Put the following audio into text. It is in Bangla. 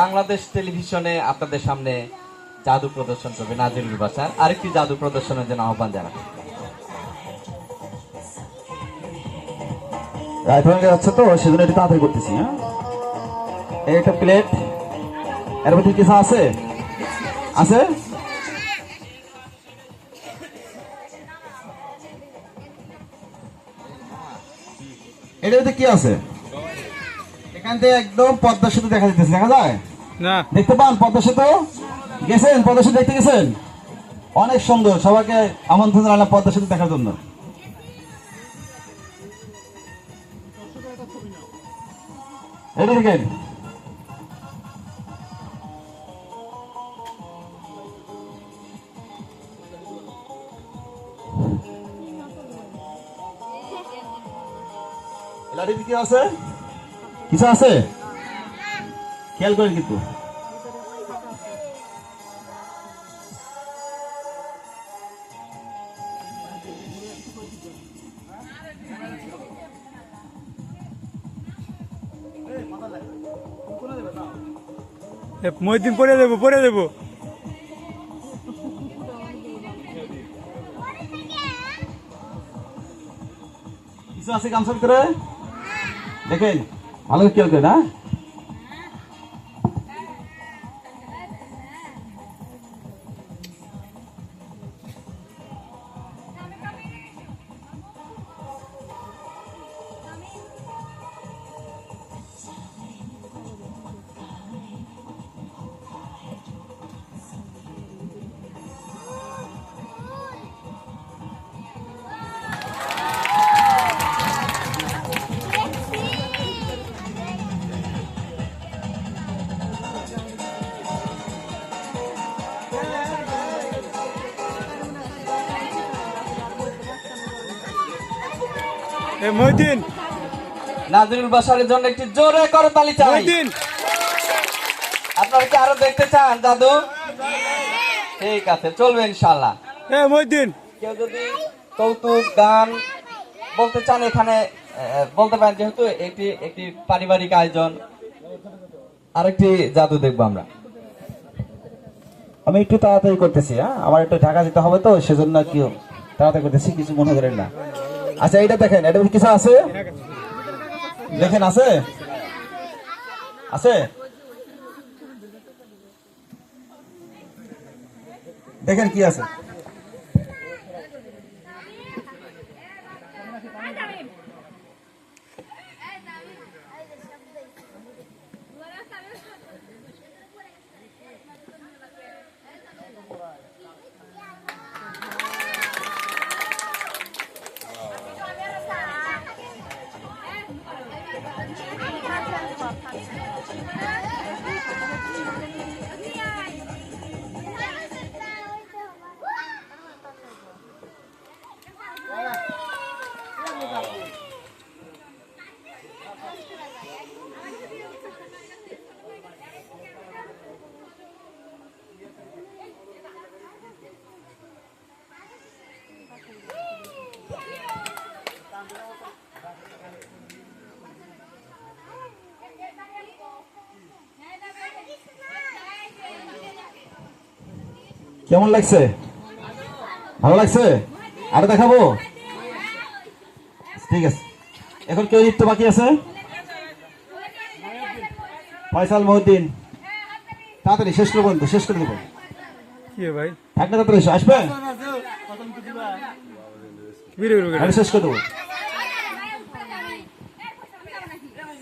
বাংলাদেশ টেলিভিশনে আপনাদের সামনে জাদু প্রদর্শন করবে নাজিরুল বাসার। আরেকটি জাদু প্রদর্শনের জন্য আহ্বান জানাব রাইট হয়ে যাচ্ছে তো, সেজন্য এটা তাড়াতাড়ি করতেছি হ্যাঁ? একটা প্লেট, এর মধ্যে কিছু আছে? আছে? এটার মধ্যে কি আছে? এখান থেকে একদম পদ্মা সেতু দেখা যাচ্ছে দেখা যায়? না। দেখতে পান পদ্মা সেতু? গেছেন? পদ্মা সেতু দেখতে গেছেন? অনেক সুন্দর সবাইকে আমন্ত্রণ জানালাম পদ্মা সেতু দেখার জন্য। এটা দেখেন। কি আছে? কিছু আছে? খেয়াল করেন কিন্তু। এ, মহিউদ্দিন পরে দেবো পরে দেবো। কিছু আছে গামছা ভিতরে দেখেন। ভালো করে হ্যাঁ নাজিরুল বাসারের জন্য একটি জোরে করতালি চাই। মহিউদ্দিন। আপনারা কি আরও দেখতে চান জাদু ঠিক আছে চলবে ইনশাল্লাহ এ মহিউদ্দিন। কেউ যদি কৌতুক গান বলতে চান এখানে বলতে পারেন যেহেতু এটি একটি পারিবারিক আয়োজন। আরেকটি জাদু দেখব আমরা। আমি একটু তাড়াতাড়ি করতেছি হ্যাঁ? আমার একটু ঢাকা যেতে হবে তো সেজন্য কি তাড়াতাড়ি করতেছি কিছু মনে করেন না। আচ্ছা এইটা দেখেন এটা কিছু আছে? দেখেন আছে? আছে? দেখেন কি আছে। কেমন লাগছে? ভালো লাগছে? আরও দেখাবো? ঠিক আছে। এখন কেউ নৃত্য বাকি আছে? ফয়সাল মহদ্দিন তাড়াতাড়ি শেষ করে বলুন তো, শেষ করে দেবো ভাই? এক তাড়াতাড়ি আসবে শেষ করে দেবো।